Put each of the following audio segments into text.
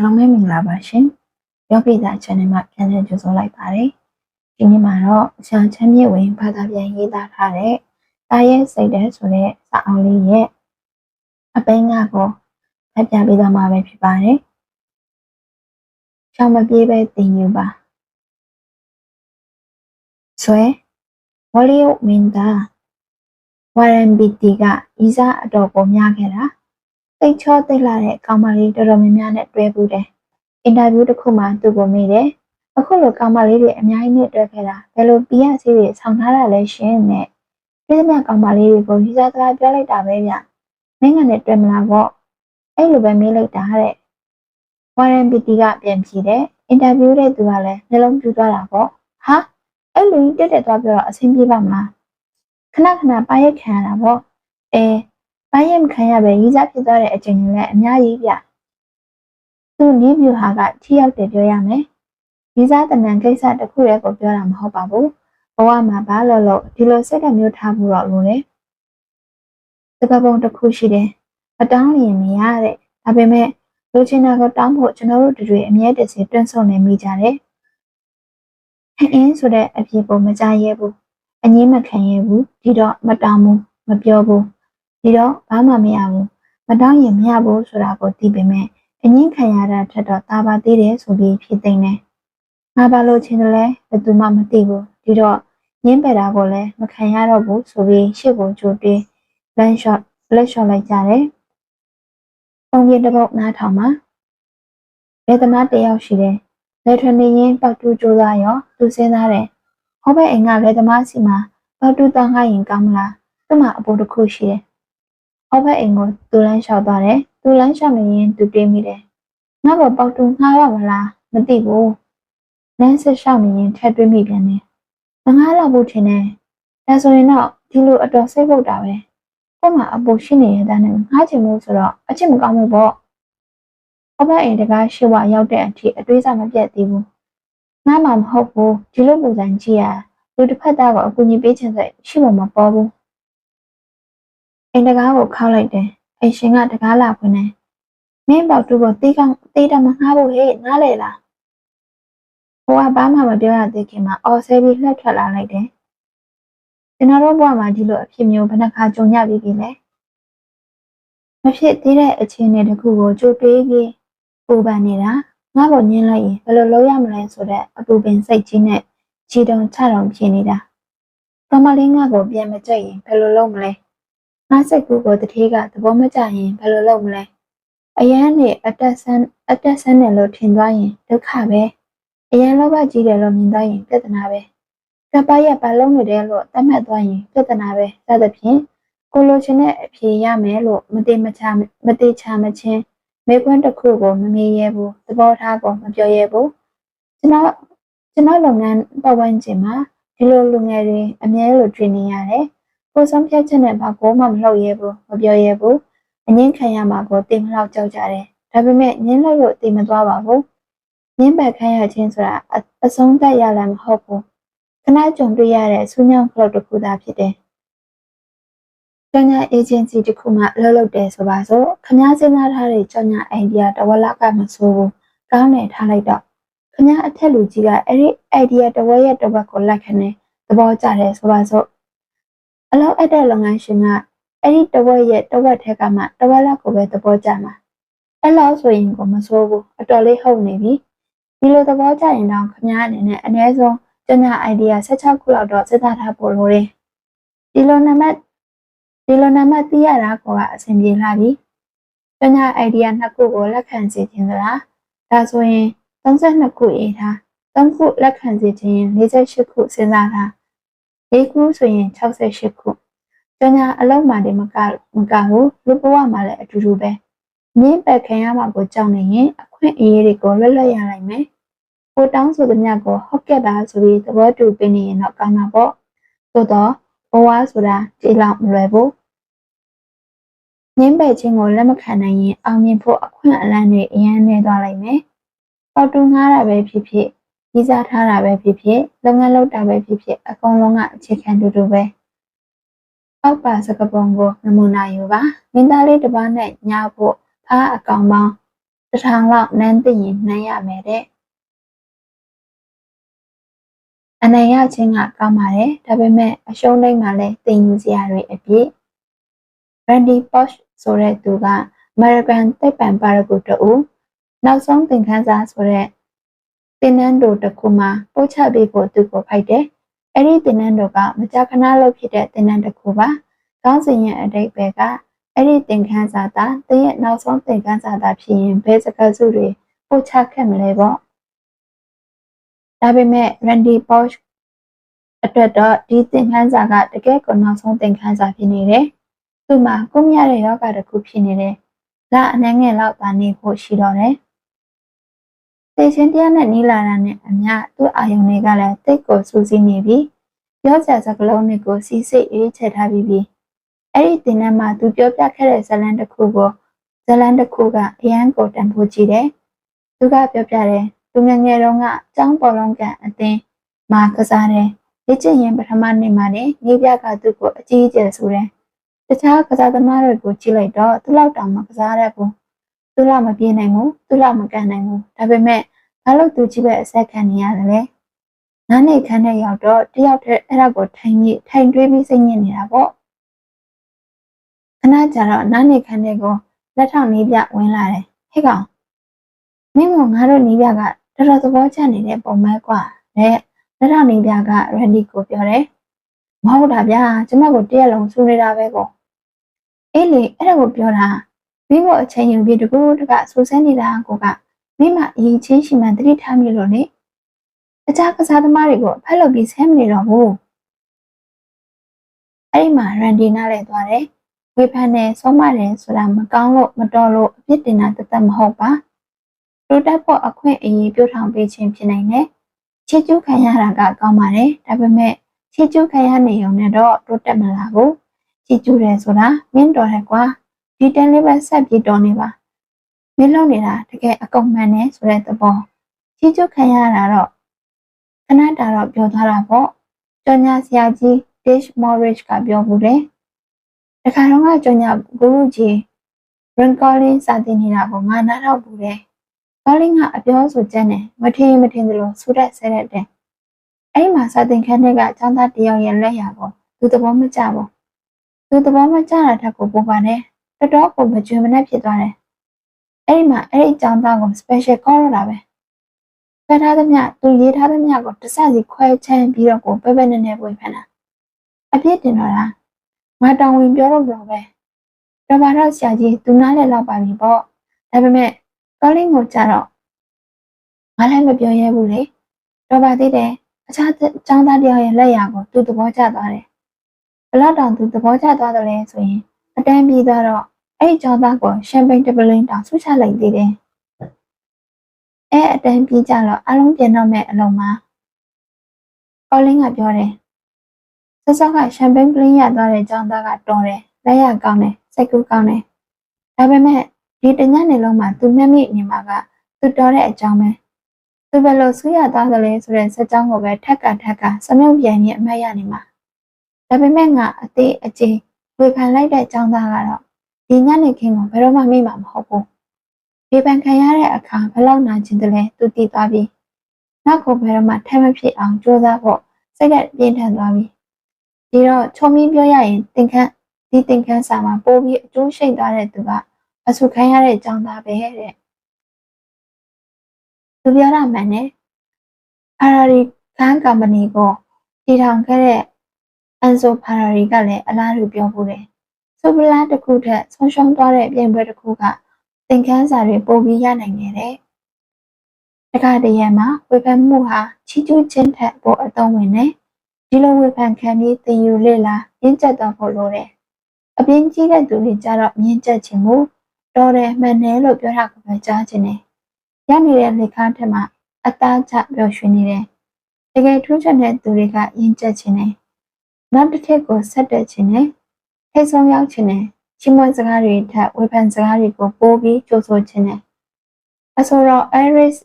အားလုံးပဲမင်္ဂလာပါရှင်။ရောပိတာ channel မှာပြန်လည်ကြိုဆိုလိုက်ပါတယ်။ဒီနေ့မှာတော့ရှာချမ်းမြေဝင်ဘာသာပြန်ရေးသားထားတဲ့တာရဲ့စိတ်တဲ့ဆိုတဲ့စာအုပ်လေးရဲ့အပိန်းကကိုဖတ်ပြပေးသွားမှာပဲဖြစ်ပါတယ်။ရှောင်းမပြေးပဲတင်ယူပါ။ဆွဲဝလီယိုမင်းသားဝရန်ဘီတီကဤစားအတော်ကိုများခဲ့တာ တိတ်ချောတိတ်လာတဲ့ကောင်မလေးတော်တော်များများနဲ့တွေ့ဘူးတယ်အင်တာဗျူးတစ်ခုမှသူ့ကိုမေးတယ်အခုလိုကောင်မလေးတွေအများကြီးနဲ့တွေ့ခဲ့တာဘယ်လိုပြရစီတွေဆောင်းထားတာလဲရှင်နဲ့ပြည်သမျှကောင်မလေးတွေကိုရီစားသလားပြောလိုက်တာပဲဗျနိုင်ငံနဲ့တွေ့မလားပေါ့အဲ့လိုပဲမေးလိုက်တာတဲ့ဝရန်ဘီတီကပြန်ဖြေတယ်အင်တာဗျူးတဲ့သူကလည်းနှလုံးပြူသွားတာပေါ့ဟာအဲ့လိုတက်တက်သွားပြောတော့အဆင်ပြေပါမလားခဏခဏပါရက်ခံရတာပေါ့အဲ ပိုင်းရင်ခံရပဲရေးစားဖြစ်သွားတဲ့အချိန်တွေလည်းအများကြီးဗျသူနီးဗျူဟာကထိရောက်တယ်ပြောရမယ်ရေးစားတဏ္ဍန်ကိစ္စတစ်ခုတည်းကိုပြောတာမဟုတ်ပါဘူးဘဝမှာဘာလို့လို့ဒီလိုစက်ကမျိုးထားဖို့တော့လို့လေတကပုံတစ်ခုရှိတယ်မတောင်းရင်မရတဲ့ဒါပေမဲ့လူချင်းတာကိုတောင်းဖို့ကျွန်တော်တို့တွေအမြဲတစေတွန့်ဆုတ်နေမိကြတယ်ဟင်းအင်းဆိုတဲ့အဖြစ်ကိုမကြရဲဘူးအငင်းမခံရဘူးဒီတော့မတောင်းဘူးမပြောဘူး ဒီတော့ဘာမှမရဘူးမတောင်းရင်မရဘူးဆိုတာကိုသိပေမဲ့အငင်းခံရတာထက်တော့တာပါသေးတယ်ဆိုပြီးဖြစ်သိနေငါဘာလို့ချင်းတယ်လဲဘယ်သူမှမသိဘူးဒီတော့ငင်းပယ်တာကိုလည်းမခံရတော့ဘူးဆိုပြီးရှေ့ကိုကြိုတွေးလမ်းလျှော့လက်လျှော့လိုက်ကြတယ်ပုံပြတစ်ပုတ်နားထောင်မှာလက်သမားတယောက်ရှိတယ်လက်ထွနေရင်ပောက်တူကြိုးစားရောသူစဉ်းစားတယ်ဟောဘက်အိမ်ကလက်သမားစီမှာပောက်တူတောင်းခိုင်းရင်ကောင်းမလားသူ့မှာအပိုးတစ်ခုရှိတယ် ဟောဘက်အိမ်ကိုသူလန်းလျှောက်သွားတယ်။သူလန်းလျှောက်နေရင်သူတွေးမိတယ်။ငါ့ကိုပေါက်တူငှားရမလားမသိဘူး။လမ်းဆက်လျှောက်နေရင်ထက်တွေးမိပြန်တယ်။မငှားတော့ဘူးထင်တယ်။ဒါဆိုရင်တော့ဒီလိုအတော်စိတ်ပုတ်တာပဲ။ကို့မှာအပူရှိနေရတဲ့နဲ့ငှားချင်လို့ဆိုတော့အချစ်မကောင်းဘူးပေါ့။ဟောဘက်အိမ်တကားရှိဝရောက်တဲ့အထိအတွေးစားမပြတ်သေးဘူး။ငါမှမဟုတ်ဘူးဒီလိုပုံစံကြည့်ရလူတစ်ဖက်သားကအကူအညီပေးချင်စိတ်ရှိမှမပေါ်ဘူး။ အိမ်တကားကိုခောက်လိုက်တယ်အိမ်ရှင်ကတကားလာဖွင့်တယ်မင်းပေါတူကိုတေးကောင်းတေးတမငှားဖို့ဟဲ့နားလေလားဟိုကဘာမှမပြောရသေးခင်မှာအော်ဆဲပြီးလှက်ထွက်လာလိုက်တယ်ကျွန်တော်တို့ဘဝမှာဒီလိုအဖြစ်မျိုးဘယ်နှခါကြုံရပြီးပြီလဲမဖြစ်သေးတဲ့အခြေအနေတစ်ခုကိုကြိုတွေးပြီးပူပန်နေတာငါ့ကိုညင်းလိုက်ရင်ဘယ်လိုလုပ်ရမလဲဆိုတဲ့အပူပင်စိတ်ကြီးနဲ့ခြေတုံချတုံဖြစ်နေတာကမလေးငါ့ကိုပြန်မကြိတ်ရင်ဘယ်လိုလုပ်မလဲ ငါစိတ်ကူးကိုတတိကသဘောမကျရင်ဘယ်လိုလုပ်မလဲအရန်နဲ့အတက်ဆန်းအတက်ဆန်းတယ်လို့ထင်သွားရင်ဒုက္ခပဲအရန်လောဘကြီးတယ်လို့မြင်သွားရင်ပြဿနာပဲကပ္ပရဲ့ဘာလုံးနေတယ်လို့သတ်မှတ်သွားရင်ပြဿနာပဲစသဖြင့်ကိုလိုချင်တဲ့အဖြေရမယ်လို့မတိမချမတိချမချင်းမေခွန်းတစ်ခုကိုမမေးရဘူးသဘောထားကိုမပြောရဘူးကျွန်တော်ကျွန်တော်လုပ်ငန်းပတ်ဝန်းကျင်မှာဒီလိုလူငယ်တွေအမြဲလိုတွေ့နေရတယ် ကိုဆုံးဖြတ်ချက်နဲ့ဘာကိုမှမလုပ်ရဲဘူးမပြောရဲဘူးအငင်းခံရမှာကိုတိမ်မလောက်ကြောက်ကြတယ်ဒါပေမဲ့ငင်းလိုက်လို့တိမ်မသွားပါဘူးငင်းပယ်ခံရခြင်းဆိုတာအဆုံးသတ်ရလည်းမဟုတ်ဘူးခဏကြုံတွေ့ရတဲ့ဆူညောင်းဖလောက်တစ်ခုသာဖြစ်တယ်ကျောင်းညာ agency တစ်ခုမှလှုပ်လှုပ်တယ်ဆိုပါစို့ခမားစဉ်းစားထားတဲ့ကျောင်းညာ idea တဝက်လောက်ကမဆိုးဘူးကောင်းတယ်ထားလိုက်တော့ခမားအထက်လူကြီးကအဲ့ဒီ idea တဝက်ရဲ့တဝက်ကိုလက်ခံနေသဘောကျတယ်ဆိုပါစို့ အလောက်အပ်တဲ့လုပ်ငန်းရှင်ကအဲ့ဒီတဝက်ရဲ့တဝက်ထဲကမှတဝက်လောက်ကိုပဲသဘောကျမှာအဲ့လောက်ဆိုရင်ကိုမစိုးဘူးအတော်လေးဟုတ်နေပြီဒီလိုသဘောကျရင်တော့ခမားအနေနဲ့အနည်းဆုံးကျညာ idea 16ခုလောက်တော့စဉ်းစားထားဖို့လိုတယ်ဒီလိုနံပါတ်ဒီလိုနံပါတ်သိရတာကအဆင်ပြေလာပြီကျညာ idea နှစ်ခုကိုလက်ခံစီခြင်းသလားဒါဆိုရင်32ခုရေးထား3ခုလက်ခံစီခြင်း48ခုစဉ်းစားထား ၄ခုဆိုရင်68ခုကျညာအလုံးမှတည်းမကမကဘူးလူဘဝမှာလည်းအတူတူပဲမြင်းပက်ခံရမှာကိုကြောက်နေရင်အခွင့်အရေးတွေကိုလွတ်လပ်ရနိုင်မယ်ကိုတောင်းဆိုသမျှကိုဟုတ်ကဲ့ပါဆိုပြီးသဘောတူပေးနေရင်တော့ကောင်းတာပေါ့သို့တော့ဘဝဆိုတာကြည်လောက်မလွယ်ဘူးငင်းပယ်ခြင်းကိုလက်မခံနိုင်ရင်အောင်မြင်ဖို့အခွင့်အလမ်းတွေအများနဲ့သွားလိုက်မယ်။ပေါတူငားတာပဲဖြစ်ဖြစ် ကြီးစားထားတာပဲဖြစ်ဖြစ်လုပ်ငန်းလုပ်တာပဲဖြစ်ဖြစ်အကုန်လုံးကအခြေခံတူတူပဲအောက်ပါစကပုံကိုနမူနာယူပါမင်းသားလေးတစ်ပါးနဲ့ညဖို့ဖားအကောင်ပေါင်းတစ်ထောင်လောက်နန်းသိရင်နှမ်းရမယ်တဲ့အနိုင်ရခြင်းကကောင်းပါတယ်ဒါပေမဲ့အရှုံးတိုင်းမှာလည်းတင်ယူစရာတွေအပြည့် Randy Posh ဆိုတဲ့သူက American သိပ္ပံပါရဂူတူနောက်ဆုံးသင်ခန်းစာဆိုတဲ့ တင်နန်းတို့တစ်ခုမှာပို့ချပေးဖို့သူကိုဖိုက်တယ်အဲ့ဒီတင်နန်းတို့ကမကြာခဏလုပ်ဖြစ်တဲ့တင်နန်းတစ်ခုပါကောင်းစဉ်ရဲ့အတိတ်ပဲကအဲ့ဒီသင်ခန်းစာသာတင်းရဲ့နောက်ဆုံးသင်ခန်းစာသာဖြစ်ရင်ဘယ်စကားစုတွေပို့ချခဲ့မလဲပေါ့ဒါပေမဲ့ Randy Posh အတွက်တော့ဒီသင်ခန်းစာကတကယ်ကိုနောက်ဆုံးသင်ခန်းစာဖြစ်နေတယ်။သူ့မှာကုမြတဲ့ယောဂတစ်ခုဖြစ်နေတယ်။ဒါအနှဲငယ်လောက်သာနေဖို့ရှိတော့တယ်။ သေရှင်တရားနဲ့နီးလာတာနဲ့အမျှသူ့အာယုန်တွေကလည်းတိတ်ကိုစူးစီးနေပြီ။ပြောကြစကလုံးတွေကိုစီးစိတ်အေးချထားပြီးပြီ။အဲ့ဒီသင်တန်းမှာသူပြောပြခဲ့တဲ့ဇလန်တစ်ခုကိုဇလန်တစ်ခုကအရန်ကိုတန်ဖိုးကြည့်တယ်။သူကပြောပြတယ်။သူငငယ်တုန်းကအကြောင်းပေါ်လုံးကအသင်းမှာကစားတယ်။လေ့ကျင့်ရင်ပထမနေ့မှာနေနေပြကသူ့ကိုအကြီးအကျယ်ဆိုတယ်။တခြားကစားသမားတွေကိုကြည့်လိုက်တော့သူ့လောက်တောင်မကစားရဘူး။ သူ့လောက်မပြေးနိုင်ဘူး။သူ့လောက်မကန်နိုင်ဘူး။ဒါပေမဲ့ဘာလို့သူကြီးပဲအဆက်ခံနေရတယ်လဲ။နားနေခန်းထဲရောက်တော့တယောက်တည်းအဲ့ဒါကိုထိုင်ပြီးထိုင်တွေးပြီးစိတ်ညစ်နေတာပေါ့။ခဏကြာတော့နားနေခန်းထဲကိုလက်ထောက်နေပြဝင်လာတယ်။ဟဲ့ကောင်မင်းကငါတို့နေပြကတော်တော်သဘောကျနေတဲ့ပုံမဲကွာတဲ့လက်ထောက်နေပြကရန်ဒီကိုပြောတယ်မဟုတ်တာဗျာကျမကိုတရက်လုံးဆူနေတာပဲကိုအေးလေအဲ့ဒါကိုပြောတာ မင်းကိုအချိန်ယူပြီးတကူတကဆူဆဲနေတာကိုကမင်းမအရင်ချင်းရှိမှတတိထားမိလို့လေတခြားကစားသမားတွေကိုအဖက်လုပ်ပြီးဆဲမနေတော့ဘူးအဲ့ဒီမှာရန်ဒီနားလဲသွားတယ်ဝေဖန်တယ်ဆုံးမတယ်ဆိုတာမကောင်းလို့မတော်လို့အပြစ်တင်တာတသက်မဟုတ်ပါတိုးတက်ဖို့အခွင့်အရေးပြုထောင်ပေးခြင်းဖြစ်နိုင်တယ်ချစ်ကျူးခံရတာကကောင်းပါတယ်ဒါပေမဲ့ချစ်ကျူးခံရနေုံနဲ့တော့တိုးတက်မလာဘူးချစ်ကျူးတယ်ဆိုတာမင်းတော်တယ်ကွာ ဒီတန်လေးပဲဆက်ပြီးတော်နေပါမင်းလုံနေတာတကယ်အကုန်မှန်တယ်ဆိုတဲ့သဘောချစ်ကျူးခံရတာတော့ခဏတာတော့ပြောထားတာပေါ့ကြော်ညာဆရာကြီး Dish Morris ကပြောဘူးတယ်တခါတော့ကကြော်ညာဂူရုကြီး Rin Collin စာတင်နေတာကိုငါနားထောင်ဘူးတယ်ကောလင်းကအပြောဆိုချက်နဲ့မထင်မထင်သလိုဆူရက်ဆဲရက်တဲ့အဲ့မှာစာသင်ခန်းထဲကចောင်းသားတယောက်ရဲ့လက်ရာကိုသူသဘောမကျဘူးသူသဘောမကျတာတက်ကိုပုံပါနဲ့ တော်တော်ကိုမကြွမနဲ့ဖြစ်သွားတယ်အဲ့ဒီမှာအဲ့ဒီចောင်းသားကို special call ရတာပဲဖတ်ထားသမျှသူရေးထားသမျှကိုတစ်စစီခွဲချမ်းပြီးတော့ကိုပဲပဲနဲ့နဲ့ပွေဖန်တာအပြစ်တင်တော့လားငါတောင်းဝင်ပြောတော့တော့ပဲတော်ပါတော့ဆရာကြီးသူနားလဲလောက်ပါပြီပေါ့ဒါပေမဲ့ကောလင်းကိုကြတော့ငါလည်းမပြောရဲဘူးလေတော့ပါသေးတယ်အခြားចောင်းသားတယောက်ရဲ့လက်ရာကိုသူသဘောကျသွားတယ်ဘလောက်တောင်သူသဘောကျသွားတယ်လဲဆိုရင်အတန်းပြီးသွားတော့ အဲ့ចောင်းသားကိုရှမ်ပိန်းတပလင်းတောင်ဆုချလိုက်သေးတယ်အဲအတန်းပြီးကြတော့အလုံးပြန်တော့မဲ့အလုံးမှာကောလင်းကပြောတယ်ဆက်စောက်ကရှမ်ပိန်းပလင်းရသွားတဲ့ចောင်းသားကတော်တယ်လက်ရကောင်းတယ်စိတ်ကူးကောင်းတယ်ဒါပေမဲ့ဒီတညနေလုံးမှာသူမျက်မိနေမှာကသူတော်တဲ့အကြောင်းပဲသူဘယ်လိုဆူရသားသလဲဆိုတဲ့စက်ကြောင်းကိုပဲထက်ကထက်ကစမြုပ်ပြန်ပြီးအမှတ်ရနေမှာဒါပေမဲ့ငါအသေးအကျေဝေဖန်လိုက်တဲ့အကြောင်းသားကတော့ ဒီညနေခင်းကိုဘယ်တော့မှမေ့မှာမဟုတ်ဘူးဝေဖန်ခံရတဲ့အခါဘယ်လောက်နာကျင်တယ်လဲသူသိသွားပြီနောက်ကိုဘယ်တော့မှထဲမဖြစ်အောင်ကြိုးစားဖို့စိတ်ကပြင်းထန်သွားပြီဒီတော့ချုံမင်းပြောရရင်သင်ခန်းဒီသင်ခန်းစာမှာပို့ပြီးအကျိုးရှိသွားတဲ့သူကအဆုခံရတဲ့အကြောင်းသားပဲတဲ့သူပြောတာမှန်တယ်ဖာရာရီခန်းကမ္ပဏီကိုတည်ထောင်ခဲ့တဲ့အန်ဆိုဖာရာရီကလည်းအလားတူပြောဖို့တယ် ဆိုပလာတစ်ခုထက်ဆုံးရှုံးသွားတဲ့ပြင်ပွဲတစ်ခုကသင်ခန်းစာတွေပို့ပြီးရနိုင်တယ်တဲ့တခါတည်းမှာဝေဖန်မှုဟာချီးကျူးခြင်းထက်ပိုအသုံးဝင်တယ်ဒီလိုဝေဖန်ခံပြီးသင်ယူလေ့လာရင့်ကျက်သွားဖို့လိုတယ်အပြင်းကြီးတဲ့သူတွေကြတော့မြင့်ကျက်ခြင်းမို့တော်တယ်မှန်တယ်လို့ပြောတာကိုပဲကြားချင်တယ်။ရနေတဲ့လက်ကားထက်မှအသားကျပျော်ရွှင်နေတယ်။တကယ်ထူးခြားတဲ့သူတွေကယဉ်ကျက်ခြင်းနဲ့နောက်တစ်ထစ်ကိုဆက်တက်ခြင်းနဲ့ ထိတ်ဆုံးရောက်ခြင်းနဲ့ချီးမွမ်းစကားတွေထက်ဝေဖန်စကားတွေကိုပိုးပြီးကြိုးဆိုခြင်းနဲ့အဆိုတော့ Iris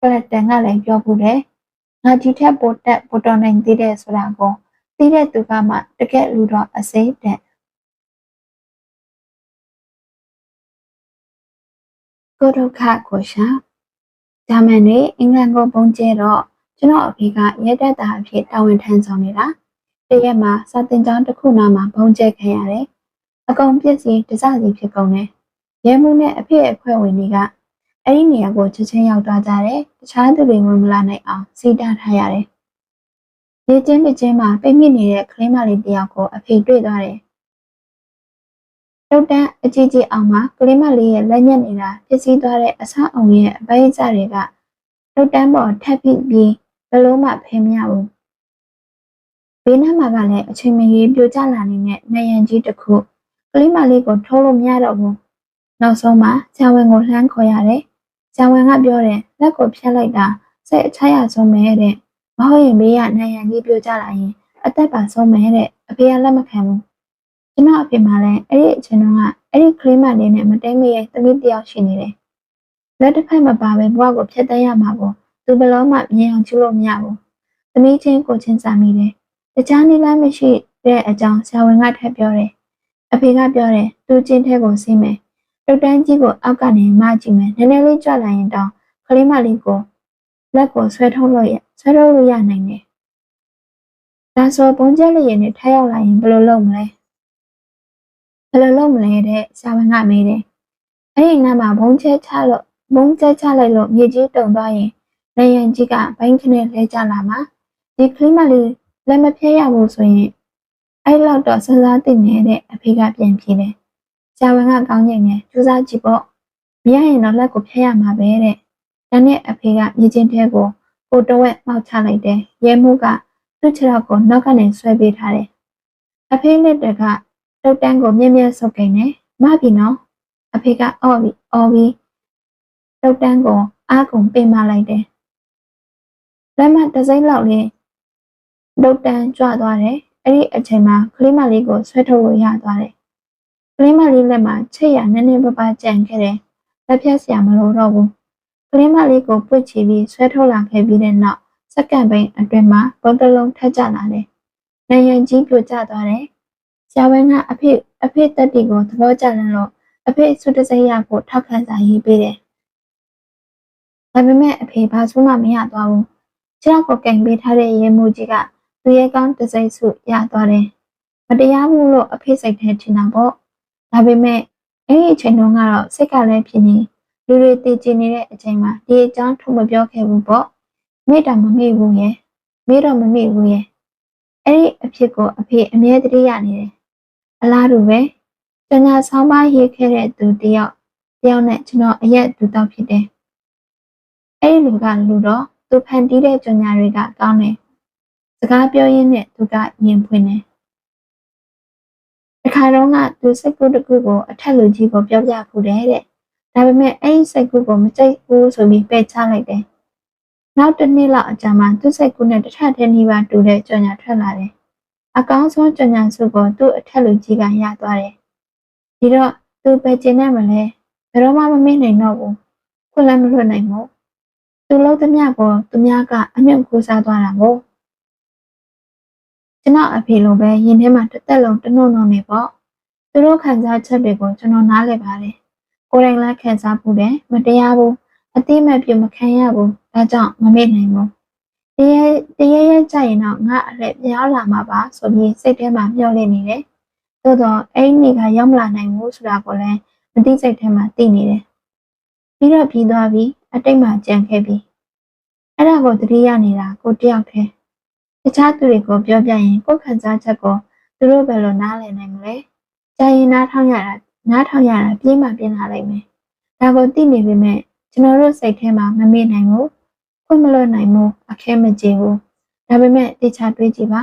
Platten ကလည်းပြောဘူးတယ်။ငါဒီထက်ပိုတက်ပိုတော်နိုင်သေးတယ်ဆိုတာကိုသိတဲ့သူကမှတကယ်လူတော့အစိမ့်တဲ့ကိုဒုက္ခကိုရှာဂျာမန်တွေအင်္ဂလန်ကိုပုံကျဲတော့ကျွန်တော်အဖေကရဲတပ်သားအဖြစ်တာဝန်ထမ်းဆောင်နေတာ တရက်မှာစာတင်ကျောင်းတစ်ခုနာမှာပုံကျဲခံရတယ်အကုန်ပြည့်စည်တစစီဖြစ်ကုန်တယ်ရဲမှုနဲ့အဖေအဖွဲ့ဝင်တွေကအဲ့ဒီနေရာကိုချက်ချင်းရောက်သွားကြတယ်တခြားသူတွေဝင်မလာနိုင်အောင်စီတာထားရတယ်ရေကျင်းတစ်ကျင်းမှာပိတ်မိနေတဲ့ကလေးမလေးတယောက်ကိုအဖေတွေ့သွားတယ်တုတ်တန်းအကြီးကြီးအောင်မှာကလေးမလေးရဲ့လက်ညက်နေတာပျက်စီးသွားတဲ့အဆောက်အုံရဲ့အပိအကျတွေကတုတ်တန်းပေါ်ထပ်ပြီးပြီးဘလို့မှဖယ်မရဘူး ဘေးနားမှာကလည်းအချိန်မရေပြိုကျလာနေတဲ့နယံကြီးတစ်ခုကလေးမလေးကိုထိုးလို့မရတော့ဘူးနောက်ဆုံးမှာဆရာဝန်ကိုလှမ်းခေါ်ရတယ်ဆရာဝန်ကပြောတယ်လက်ကိုဖြတ်လိုက်တာစိတ်အချရဆုံးပဲတဲ့မဟုတ်ရင်ဘေးကနယံကြီးပြိုကျလာရင်အသက်ပါဆုံးမယ်တဲ့အဖေကလက်မခံဘူးကျွန်တော်အဖေမှလည်းအဲ့ဒီအချိန်တုန်းကအဲ့ဒီကလေးမလေးနဲ့မတိမ်မရဲ့သမီးတစ်ယောက်ရှိနေတယ်လက်တစ်ဖက်မပါပဲဘဝကိုဖျက်သိမ်းရမှာပေါ့သူဘလုံးမှမြင်အောင်ကျူလို့မရဘူးသမီးချင်းကိုချင်းစာမိတယ် တခြားနည်းလမ်းမရှိတဲ့အကြောင်းဆရာဝန်ကထပ်ပြောတယ်အဖေကပြောတယ်သူချင်းထဲကိုဆင်းမယ်တုတ်တန်းကြီးကိုအောက်ကနေမကြည့်မယ်နည်းနည်းလေးကြွလာရင်တောင်ကလေးမလေးကိုလက်ကိုဆွဲထုတ်လို့ရဆွဲထုတ်လို့ရနိုင်တယ်ဒါဆိုပုံကျက်လေးရင်နဲ့ထားရောက်လာရင်ဘယ်လိုလုပ်မလဲဘယ်လိုလုပ်မလဲတဲ့ဆရာဝန်ကမေးတယ်အဲ့ဒီနားမှာဘုံချဲချလို့ဘုံကျဲချလိုက်လို့မြေကြီးတုံသွားရင်နေရန်ကြီးကဘိုင်းခနဲ့လဲကြလာမှာဒီကလေးမလေး လက်မဖြဲရဘူးဆိုရင်အဲ့လောက်တော့စဉ်းစားသိနေတဲ့အဖေကပြန်ပြေးတယ်ဆရာဝန်ကကောင်းချိန်နဲ့ကြိုးစားကြည့်ပေါ့မရရင်တော့လက်ကိုဖြဲရမှာပဲတဲ့ဒါနဲ့အဖေကမြေချင်းတဲကိုကိုတဝက်မှောက်ချလိုက်တယ်ရဲမှုကသူ့ခြေထောက်ကိုနောက်ကနေဆွဲပေးထားတယ်အဖေလက်တကတုတ်တန်းကိုမြင့်မြတ်ဆုပ်ကိနေမပြီနော်အဖေကအော်ပြီးအော်ပြီးတုတ်တန်းကိုအားကုန်ပေးမလိုက်တယ်လက်မတစ်စိမ့်လောက်လေး တုတ်တန်းကြွသွားတယ်အဲ့ဒီအချိန်မှာကလေးမလေးကိုဆွဲထုတ်လို့ရသွားတယ်ကလေးမလေးလက်မှာချိတ်ရနည်းနည်းပါးပါးကြံခဲ့တယ်လက်ဖြတ်စရာမလိုတော့ဘူးကလေးမလေးကိုပွတ်ချပြီးဆွဲထုတ်လာခဲ့ပြီးတဲ့နောက်စက္ကန့်ပိုင်းအတွင်းမှာဘုံတလုံးထက်ကျလာတယ်။နေရင်ကြီးပြိုကျသွားတယ်။ဆရာဝန်ကအဖေအဖေတက်တီကိုသဘောကျတယ်လို့အဖေဆွတ်တစိမ့်ရဖို့ထောက်ခံစာရေးပေးတယ်။ဒါပေမဲ့အဖေဘာမှမမရသွားဘူး။ခြေထောက်ကိုကင်ပေးထားတဲ့ရေမှုကြီးက သူရဲ့ကောင်းတစိမ့်စုရသွားတယ်။မတရားဘူးလို့အဖေစိတ်ထဲထင်တာပေါ့။ဒါပေမဲ့အဲ့ဒီအချိန်တုန်းကတော့စိတ်ကလည်းဖြစ်နေလူတွေတည်ကြည်နေတဲ့အချိန်မှာဒီအကြောင်းထုတ်မပြောခဲ့ဘူးပေါ့မိတော့မမိဘူးရဲ့မိတော့မမိဘူးရဲ့အဲ့ဒီအဖြစ်ကိုအဖေအမြဲတည်းရနေတယ်အလားတူပဲကျန်ညာဆောင်းပါးရေးခဲ့တဲ့သူတယောက်တယောက်နဲ့ကျွန်တော်အရက်သူတောက်ဖြစ်တယ်အဲ့ဒီလူကလူတော့သူဖန်တီးတဲ့ကျန်ညာတွေကကောင်းတယ် စကားပြောရင်းနဲ့သူကယင်ဖွင့်တယ်တခါတော့ကသူစိတ်ကူးတစ်ခုကိုအထက်လူကြီးကိုပြောပြဖူးတယ်တဲ့ဒါပေမဲ့အဲ့ဒီစိတ်ကူးကိုမကြိုက်ဘူးဆိုပြီးပယ်ချလိုက်တယ်။နောက်တစ်နှစ်လောက်အကြာမှာသူ့စိတ်ကူးနဲ့တစ်ထပ်တည်းနီးပါးတူတဲ့ကြော်ညာထွက်လာတယ်။အကောင်းဆုံးကြော်ညာစုကိုသူ့အထက်လူကြီးကရသွားတယ်။ဒီတော့သူပဲကျင်နေမလဲဘယ်တော့မှမမေ့နိုင်တော့ဘူး။ခွလည်းမလွတ်နိုင်ဘူး။သူလုံးသမျှကိုသူများကအမြုပ်ကူးစားသွားတာကို ကျွန်တော်အဖေလိုပဲရင်ထဲမှာတစ်သက်လုံးတနှုံနှုံနေပေါ့။သူတို့ခံစားချက်တွေကိုကျွန်တော်နားလည်ပါတယ်ကိုယ်တိုင်လည်းခံစားမှုတယ်မတရားဘူးအတိမပြုမခံရဘူးဒါကြောင့်မမေ့နိုင်ဘူးတရတရရကြရင်တော့ငါအရက်ပြောင်းလာမှာပါဆိုပြီးစိတ်ထဲမှာမျှော်လင့်နေတယ်သို့တော့အဲ့ဒီကရောက်မလာနိုင်ဘူးဆိုတာကိုလည်းမသိစိတ်ထဲမှာသိနေတယ်ပြီးတော့ပြီးသွားပြီးအတိတ်မှာကြံခဲ့ပြီးအဲ့ဒါကိုတတိယနေတာကိုတယောက်တည်း တခြားသူတွေကိုပြောပြရင်ကိုယ်ခံစားချက်ကိုသူတို့ဘယ်လိုနားလည်နိုင်မလဲကြာရင်နားထောင်ရတာနားထောင်ရတာပြင်းမှပြင်းလာလိုက်မယ်။ဒါကိုသိနေပေမဲ့ကျွန်တော်တို့စိတ်ထဲမှာမမေ့နိုင်ဘူး။ဖွင့်မလွတ်နိုင်ဘူးအခဲမကြေဘူး။ဒါပေမဲ့တေချာတွေးကြည့်ပါ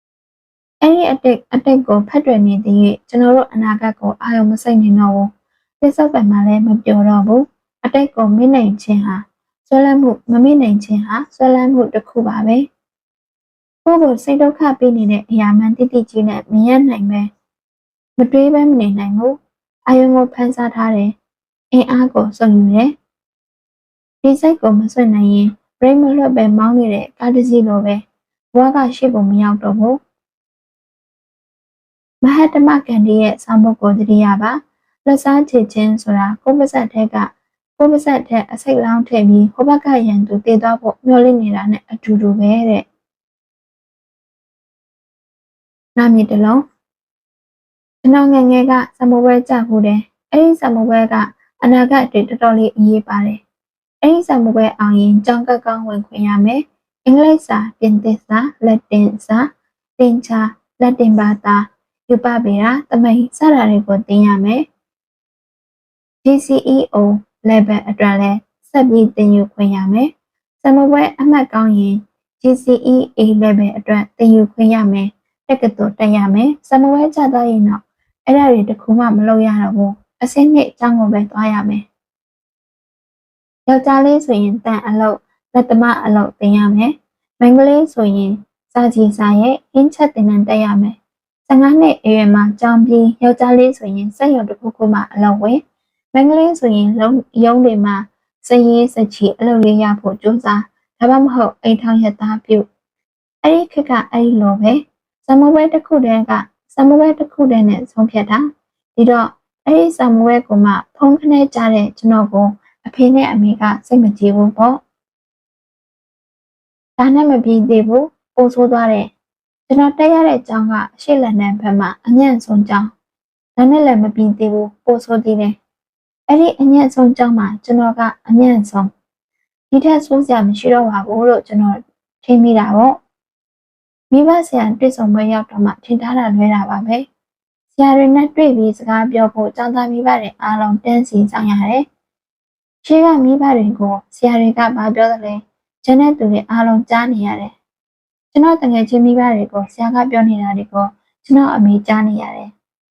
။အဲ့ဒီအတိတ်အတိတ်ကိုဖတ်တွယ်နေသေးရဲ့ကျွန်တော်တို့အနာဂတ်ကိုအာရုံမစိတ်နေတော့ဘူး။တိစောက်ပံမှာလည်းမပြောတော့ဘူး။အတိတ်ကိုမေ့နိုင်ခြင်းဟာဆွဲလန်းမှုမမေ့နိုင်ခြင်းဟာဆွဲလန်းမှုတစ်ခုပါပဲ။ ကိုယ့်ကိုစိတ်ဒုက္ခပေးနေတဲ့အရာမှန်တိတိကျကျနဲ့မရနိုင်ပဲ။မတွေးပဲမနေနိုင်ဘူးအာယုံကိုဖန်ဆားထားတယ်အင်အားကိုစုံယူတယ်ဒီစိတ်ကိုမဆွနိုင်ရင် brain မလွတ်ပဲမောင်းနေတဲ့ကားတစ်စီးလိုပဲဘဝကရှေ့ကိုမရောက်တော့ဘူးမဟာတမကန်ဒီရဲ့ဆောင်းဘုတ်ကိုတတိယပါလက်စားချေချင်းဆိုတာကိုယ်ပါဇက်တဲ့ကကိုယ်ပါဇက်တဲ့အစိတ်လောင်းထည့်ပြီးဟိုဘက်ကရန်သူတည်သွားဖို့မျှော်လင့်နေတာနဲ့အတူတူပဲတဲ့ နာမည်တစ်လုံးကျွန်တော်ငယ်ငယ်ကစမပွဲကြဘူးတယ်အဲ့ဒီစမပွဲကအနာဂတ်တွေတော်တော်လေးအရေးပါတယ်အဲ့ဒီစမပွဲအောင်ရင်ကြောင်းကကောင်းဝင်ခွင့်ရမယ်အင်္ဂလိပ်စာပြင်သစ်စာလက်တင်စာတင်ချာလက်တင်ဘာသာယူပပေတာတမိန်စတာတွေကိုသင်ရမယ် GCEO level အတွက်လည်းဆက်ပြီးသင်ယူခွင့်ရမယ်စမပွဲအမှတ်ကောင်းရင် GCEA level အတွက်သင်ယူခွင့်ရမယ် တက္ကသိုလ်တက်ရမယ်စမပွဲကြသွားရင်တော့အဲ့ဒါတွေတခုမှမလုပ်ရတော့ဘူးအစင်းနှစ်အကြောင်းကိုပဲသွားရမယ်ယောက်ျားလေးဆိုရင်တန်အလုပ်လက်သမားအလုပ်သင်ရမယ်မိန်းကလေးဆိုရင်စာကြည်စာရဲ့အင်းချက်တင်တန်းတက်ရမယ်15နှစ်အရွယ်မှာကြောင်ပြီးယောက်ျားလေးဆိုရင်စက်ရုံတစ်ခုခုမှအလုပ်ဝင်မိန်းကလေးဆိုရင်လုံးရုံးတွေမှာစရေးစချီအလုပ်လေးရဖို့ကြိုးစားဒါမှမဟုတ်အိမ်ထောင်ရသားပြုအဲ့ဒီခက်ကအဲ့ဒီလိုပဲ စမဝဲတစ်ခုတည်းကစမဝဲတစ်ခုတည်းနဲ့ဆုံးဖြတ်တာဒီတော့အဲ့ဒီစမဝဲကမှဖုံးခနဲ့ကြတဲ့ကျွန်တော်ကိုအဖေနဲ့အမေကစိတ်မကြည်ဘူးပေါ့ဒါနဲ့မပြီးသေးဘူးပို့ဆိုးသွားတယ်ကျွန်တော်တက်ရတဲ့ကျောင်းကအရှိလက်နံဘက်မှာအညံ့ဆုံးကျောင်းဒါနဲ့လည်းမပြီးသေးဘူးပို့ဆိုးသေးတယ်အဲ့ဒီအညံ့ဆုံးကျောင်းမှာကျွန်တော်ကအညံ့ဆုံးဒီထက်ဆိုးစရာမရှိတော့ပါဘူးလို့ကျွန်တော်ထင်မိတာပေါ့ မိဘဆရာတွေ့ဆုံပွဲရောက်တော့မှထင်ထားတာလွဲတာပါပဲဆရာတွေနဲ့တွေ့ပြီးစကားပြောဖို့ကျောင်းသားမိဘတွေအားလုံးတန်းစီဆောင်ရတယ်ရှေ့ကမိဘတွေကိုဆရာတွေကဘာပြောသလဲကျန်တဲ့သူတွေအားလုံးကြားနေရတယ်ကျွန်တော်တငယ်ချင်းမိဘတွေကိုဆရာကပြောနေတာတွေကိုကျွန်တော်အမေကြားနေရတယ်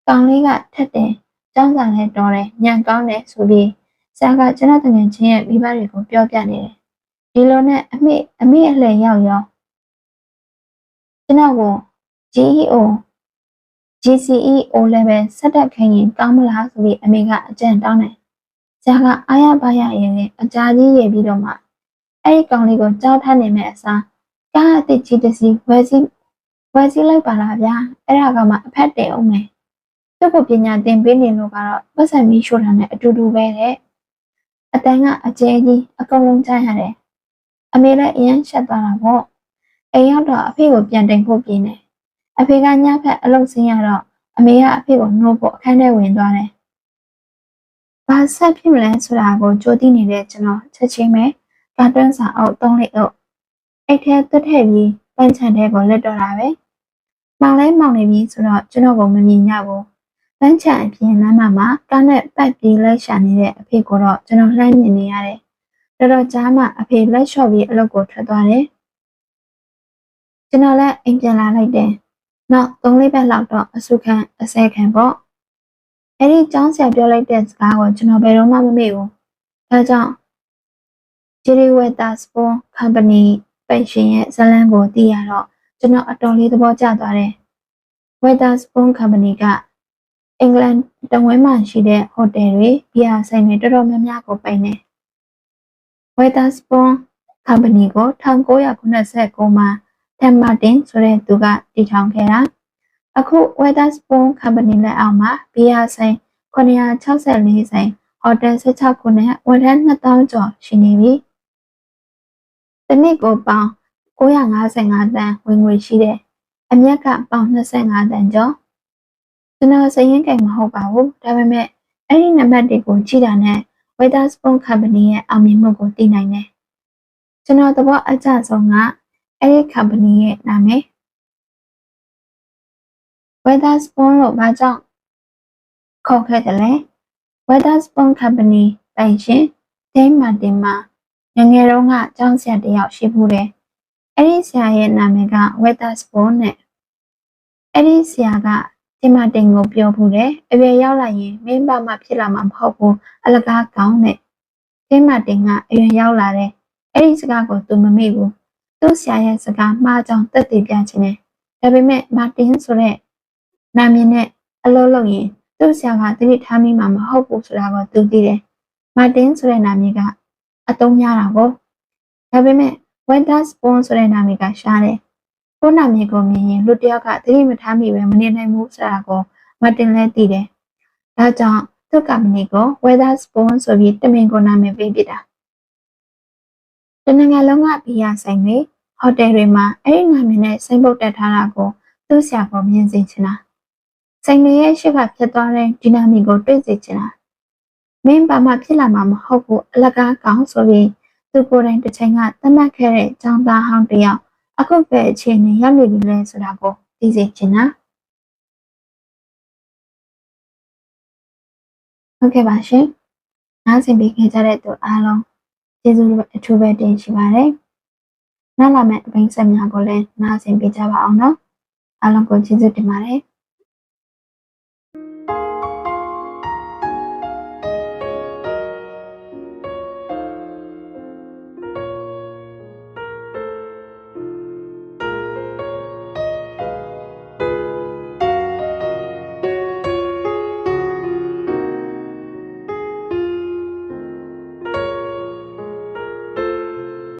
ကောင်လေးကထက်တယ်ကျောင်းဆောင်လဲတော်တယ်ညံကောင်းတယ်ဆိုပြီးဆရာကကျွန်တော်တငယ်ချင်းရဲ့မိဘတွေကိုပြောပြနေတယ်ဒီလိုနဲ့အမေအမေအလှည့်ရောက်ရော ကျွန်တော်ကို GEO GCE O level ဆက်တက်ခိုင်းရင်ကောင်းမလားဆိုပြီးအမေကအကြံတောင်းတယ်ဆရာကအားရပါရရင်လည်းအကြာကြီးရေပြီးတော့မှအဲ့ဒီကောင်လေးကိုကြောက်ထနေမဲ့အစားကားအစ်ကြီးတစ်စီးဝယ်စီဝယ်စီလိုက်ပါလားဗျာအဲ့ဒါကမှအဖက်တယ်အောင်မယ်သူ့ကိုပညာသင်ပေးနေလို့ကတော့ပတ်စံမီရှို့တာနဲ့အတူတူပဲတဲ့အတန်းကအကျဲကြီးအကုန်လုံးကြားရတယ်အမေလည်းအရင်ရှက်သွားတာပေါ့ အိမ်ရောက်တော့အဖေကိုပြန်တင်ဖို့ပြင်းတယ်အဖေကညဖက်အလုပ်ဆင်းရတော့အမေကအဖေကိုနှိုးဖို့အခန်းထဲဝင်သွားတယ်ဘာဆက်ဖြစ်မလဲဆိုတာကိုကြိုသိနေတဲ့ကျွန်တော်ချက်ချင်းပဲကာတွန်းစာအုပ်သုံးလေးအုပ်အိတ်ထဲသွတ်ထည့်ပြီးပန်းချန်ထဲကိုလက်တော့တာပဲမောင်လဲမောင်နေပြီဆိုတော့ကျွန်တော်ကမမြင်ရဘူးပန်းချန်အပြင်လမ်းမမှာကားနဲ့ပတ်ပြီးလိုက်ရှာနေတဲ့အဖေကိုတော့ကျွန်တော်လှမ်းမြင်နေရတယ်တော်တော်ကြားမှအဖေလက်လျှော့ပြီးအလုပ်ကိုထွက်သွားတယ် ကျွန်တော်လည်းအိမ်ပြန်လာလိုက်တယ်နောက်သုံးလေးပတ်လောက်တော့အဆုခံအစဲခံပေါ့အဲ့ဒီကျောင်းဆရာပြောလိုက်တဲ့စကားကိုကျွန်တော်ဘယ်တော့မှမမေ့ဘူးဒါကြောင့် Jerry Weather Spoon Company ပိတ်ရှင်ရဲ့ဇလန်းကိုသိရတော့ကျွန်တော်အတော်လေးသဘောကျသွားတယ် Weather Spoon Company ကအင်္ဂလန်တဝင်းမှာရှိတဲ့ဟိုတယ်တွေဘီယာဆိုင်တွေတော်တော်များများကိုပိတ်နေ Weather Spoon Company ကို1989မှာ တမ်မာတင်ဆိုတဲ့သူကတည်ထောင်ခဲ့တာအခု Weatherspoon Company လက်အောက်မှာဘီယာဆိုင်964ဆိုင်ဟိုတယ်16ခုနဲ့ဝန်ထမ်း2000ကျော်ရှိနေပြီ။တစ်နှစ်ကိုပေါင်955တန်ဝင်ငွေရှိတယ်။အမြက်ကပေါင်25တန်ကျော်။ကျွန်တော်စရင်ကိန်းမဟုတ်ပါဘူး။ဒါပေမဲ့အဲ့ဒီနံပါတ်တွေကိုကြည့်တာနဲ့ Weatherspoon Company ရဲ့အောင်မြင်မှုကိုသိနိုင်တယ်။ကျွန်တော်သဘောအကျဆုံးက အဲ့ဒီ company ရဲ့နာမည် Weatherspoon လို့ဘာကြောင့်ခေါ်ခဲ့တယ်လဲ Weatherspoon Company တိုင်ရှင်ဒိန်းမာတင်မှာငငယ်တုန်းကကျောင်းဆရာတယောက်ရှိဘူးတယ်အဲ့ဒီဆရာရဲ့နာမည်က Weatherspoon နဲ့အဲ့ဒီဆရာကတင်မာတင်ကိုပြောဘူးတယ်အရွယ်ရောက်လာရင်မင်းပါမှဖြစ်လာမှာမဟုတ်ဘူးအလကားကောင်းတဲ့တင်မာတင်ကအရွယ်ရောက်လာတယ်အဲ့ဒီစကားကိုသူမမေ့ဘူး သူ့ဆရာရဲ့စကားမှားကြောင်တက်တည်ပြခြင်းနဲ့ဒါပေမဲ့မာတင်ဆိုတဲ့နာမည်နဲ့အလုပ်လုပ်ရင်သူ့ဆရာကတတိထားမိမှာမဟုတ်ဘူးဆိုတာကိုသူသိတယ်မာတင်ဆိုတဲ့နာမည်ကအတုံးများတာကိုဒါပေမဲ့ Weatherspoon ဆိုတဲ့နာမည်ကရှားတယ်ကိုနာမည်ကိုမြင်ရင်လူတစ်ယောက်ကတတိမထားမိပဲမနေနိုင်ဘူးဆိုတာကိုမာတင်လည်းသိတယ်ဒါကြောင့်သူ့ကမ္ပဏီကို Weather Spoon ဆိုပြီးတမင်ကိုနာမည်ပေးပြတာ တနင်္ဂနွေလုံးကဘီယာဆိုင်တွေဟိုတယ်တွေမှာအဲ့ဒီနာမည်နဲ့စိတ်ပုတ်တက်ထားတာကိုသူ့ဆရာကမြင်စေချင်တာဆိုင်တွေရဲ့ရှေ့ကဖြစ်သွားတဲ့ဒီနာမီကိုတွေ့စေချင်တာမင်းဘာမှဖြစ်လာမှာမဟုတ်ဘူးအလကားကောင်းဆိုပြီးသူကိုယ်တိုင်တစ်ချိန်ကသတ်မှတ်ခဲ့တဲ့ចောင်းသားဟောင်းတစ်ယောက်အခုပဲအခြေအနေရောက်နေပြီလဲဆိုတာကိုသိစေချင်တာဟုတ်ကဲ့ပါရှင်နားဆင်ပေးခဲ့ကြတဲ့သူအားလုံး ကျေးဇူးအထူးပဲတင်ရှိပါတယ်နောက်လာမယ့်အပိုင်းဆက်များကိုလည်းနားဆင်ပေးကြပါအောင်နော်အားလုံးကိုကျေးဇူးတင်ပါတယ်